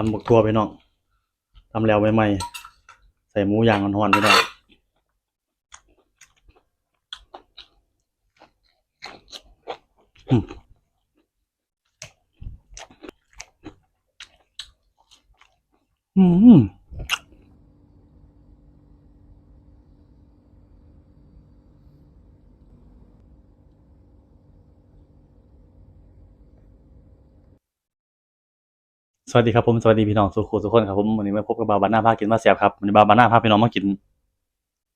ตำบักทั่วไปน้องตำแล้วใหม่ๆใส่หมูย่างอ่อนๆไปน้องอืม สวัสดีครับผมสวัสดีพี่น้องสุขุทุกคนครับผมวันนี้มาพบกับบาบานหน้าภาคกินมาเสียบครับวันนี้บาบานหน้าพาพี่น้องมากิน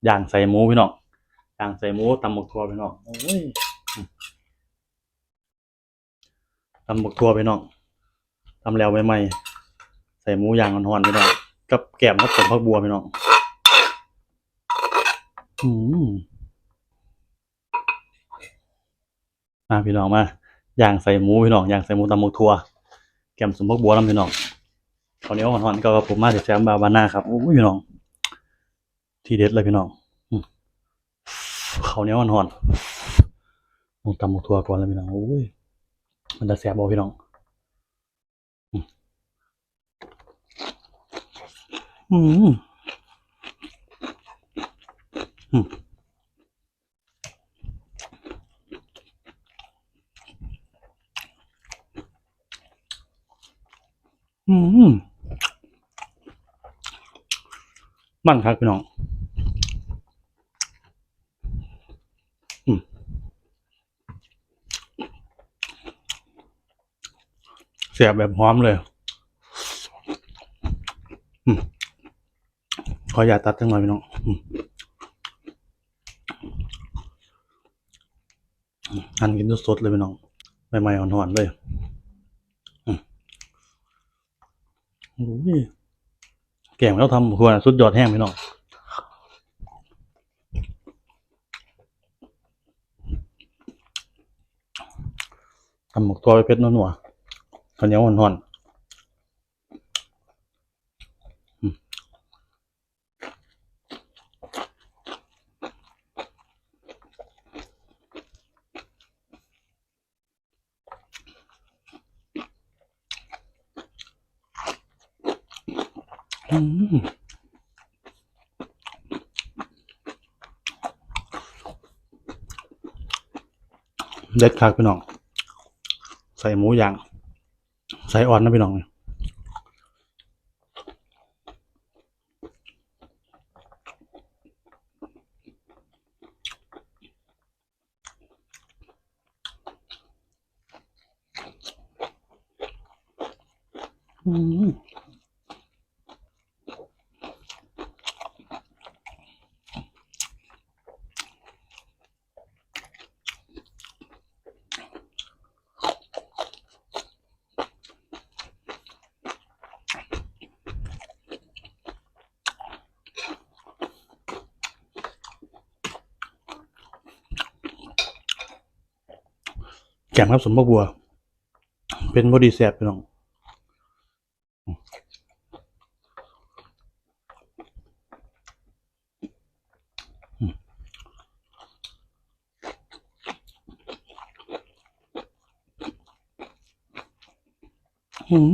ย่างใส่หมูพี่น้องย่างใส่หมูตำหมกทัวพี่น้องโอ้ยตำหมกทัวพี่น้องตำแล้วใหม่ๆใส่หมูย่างอ่อนๆพี่น้องกับแกมกับผงผักบัวพี่น้องอืมมาพี่น้องมาย่างใส่หมูพี่น้องย่างใส่หมูตำหมกทัว แกมสมพกบัวลำพี่น้องข้าวเหนียวหอนๆก็กับผมมาจากแซมบาบาน่าครับโอ้ยพี่น้อง ทีเด็ดเลยพี่น้องอืมข้าวเหนียวหอนๆหมูตำหมูทัวก่อนเลยพี่น้องโอ้ยมันจะแซ่บบ่พี่น้องอืมอืม อืมมันครับพี่น้องเสียบแบบหอมเลยอขออย่าตัดทั้งหน่อยพี่น้องอันกินสดๆเลยพี่น้อง ใหม่ๆอ่อนๆเลย อืม โอ้ยแกงเราทำครัวน่ะสุดยอดแห้งพี่น้องทำหมกตัวไปเพชรนัวๆข้าวเหนียวห่อน เด็ดคักพี่น้อง ใส่หมูย่าง ใส่อ่อนนะพี่น้องอืม แกมครับสมบักบัว เป็นบอดีแซบพี่น้องอืมอืม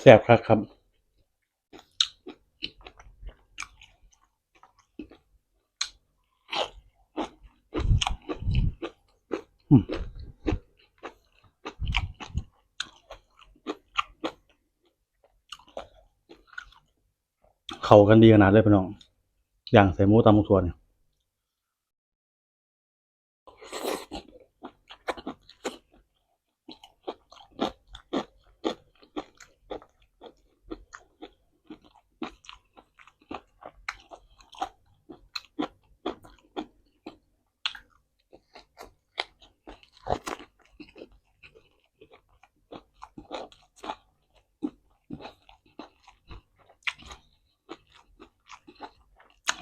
แซ่บครับครับ เขากันดีขนาดเลยพี่น้อง อย่างใส่หมูตำหมูส่วนเนี่ย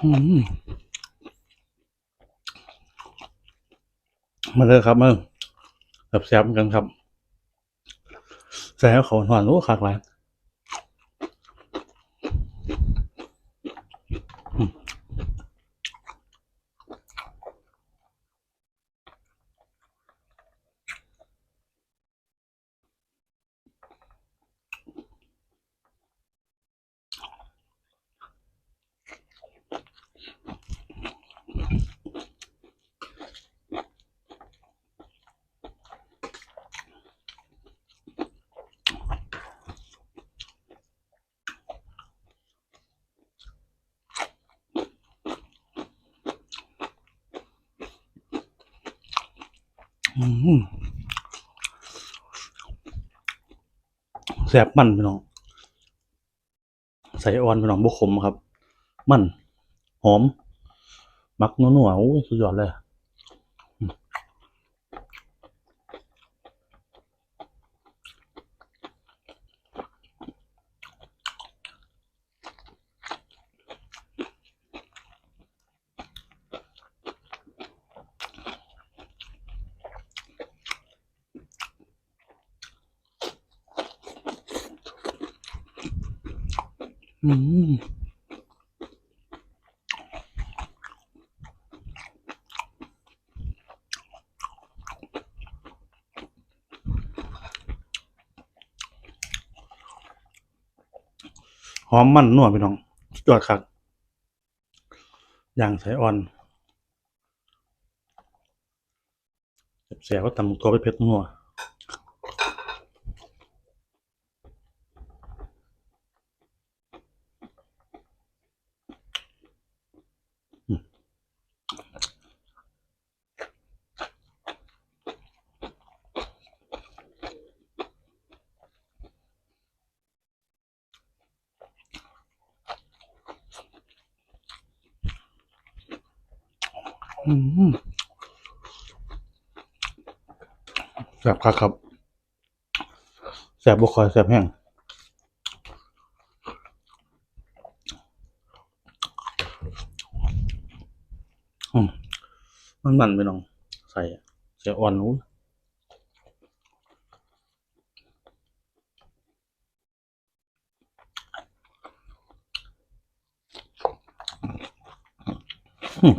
มาเลยครับมาแบบแซ่บกันครับแซ่บเขาหวานรู้ขากหลายอืม อืม แซ่บมันพี่น้อง ใส่อ่อนพี่น้องบุขมครับ มัน หอม มักนัวๆโอ้ยสุดยอดเลย อืมหอมมันนัวพี่น้องสุดยอดครับย่างใสอ่อนแสบๆก็ตำตัวไปเผ็ดนัว แซ่บครับครับแซ่บบุคอยแซ่บแห้งอืมมันมันไปน้อง ใส่ใส่อ่อนนู้อืม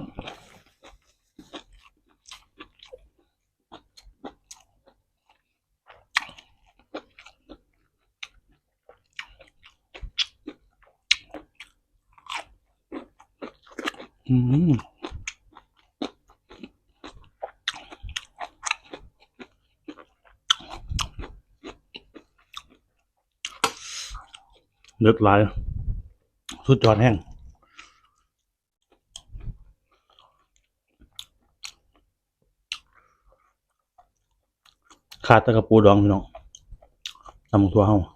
อืมเลือดไหลสุดยอดแห้งขาดตะกระปูดองพี่น้องตำบักตัวเฮา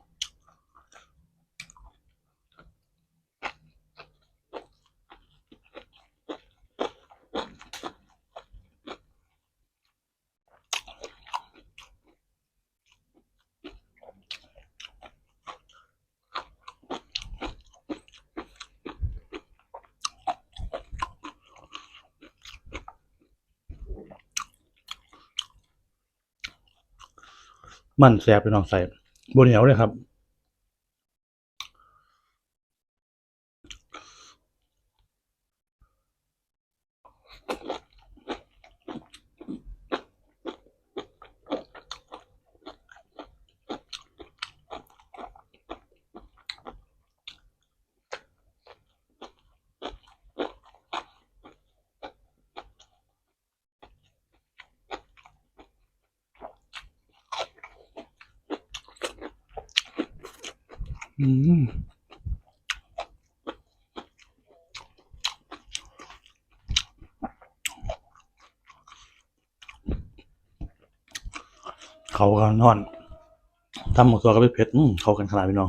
มันแสบไปน้องใส่บนเหนียวเลยครับ อืมเขากันนอนทำหมดตัวก็ไปเผ็ดเขากันขนาดพี่น้อง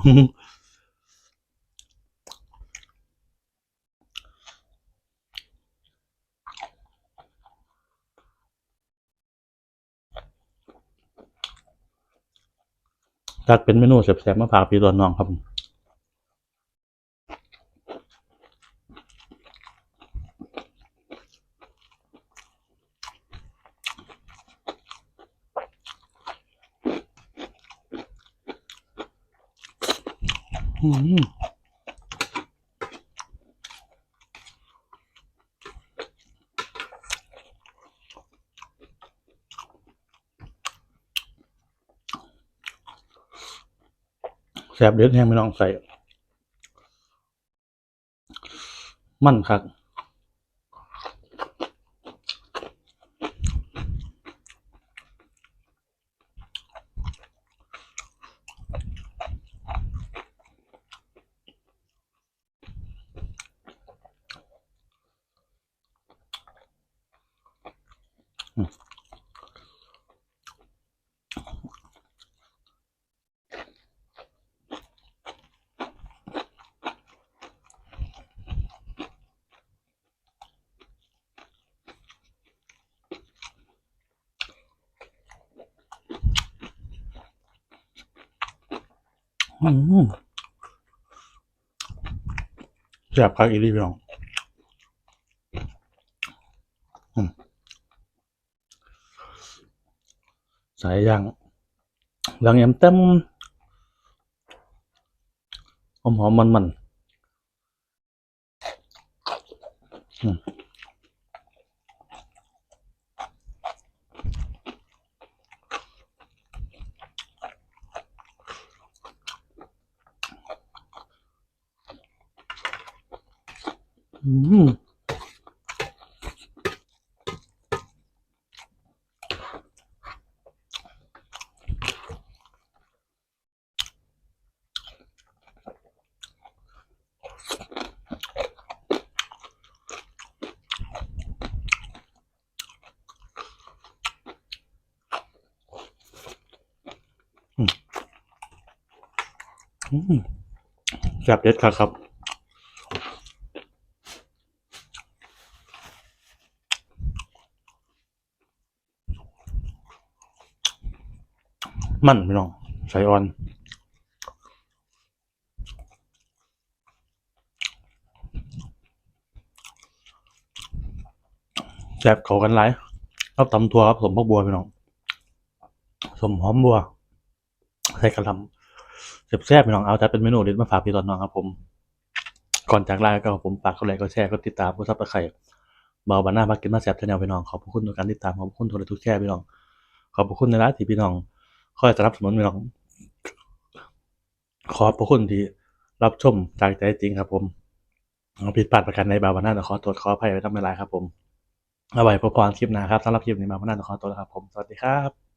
จัดเป็นเมนูแสบๆมาฝากพี่ตอนน้องครับอืม แซ่บเด็ดแห้งไม่น้องใส่ มันครับอืม แซ่บคักอีหลีพี่น้องสายย่างหลังแอมเต็มหอมหอมมันมันอืม อืมอืมแซ่บเด็ดครับครับ มันพี่น้องใส่ออนแซ่บเขากันหลายเอาตำทัวครับสมพวกบัวพี่น้องสมหอมบัวใส่กระลำแซ่บๆพี่น้องเอาแต่เป็นเมนูเด็ดมาฝากพี่ตอนน้องครับผม ก่อนจากลาก็ผมฝากกดไลค์กดแชร์กดติดตามกดซับสไครต์เบาบาน่าพักกินมาแซ่บชาแนลพี่น้องขอบคุณทุกการติดตามขอบคุณทุกไลค์ทุกแชร์พี่น้องขอบคุณในร้านที่พี่น้อง คอยสนับสนุนพี่น้อง ขอบพระคุณที่รับชมจากใจจริงครับ ผมเอาผิดพลาดประการในบาบาน่าขอตรวจขออภัยไว้ทำไม่ไรครับ ผมเอาไว้พบกันคลิปหน้าครับสำหรับคลิปนี้บาวาน่าขอตัวแล้วครับผมสวัสดีครับ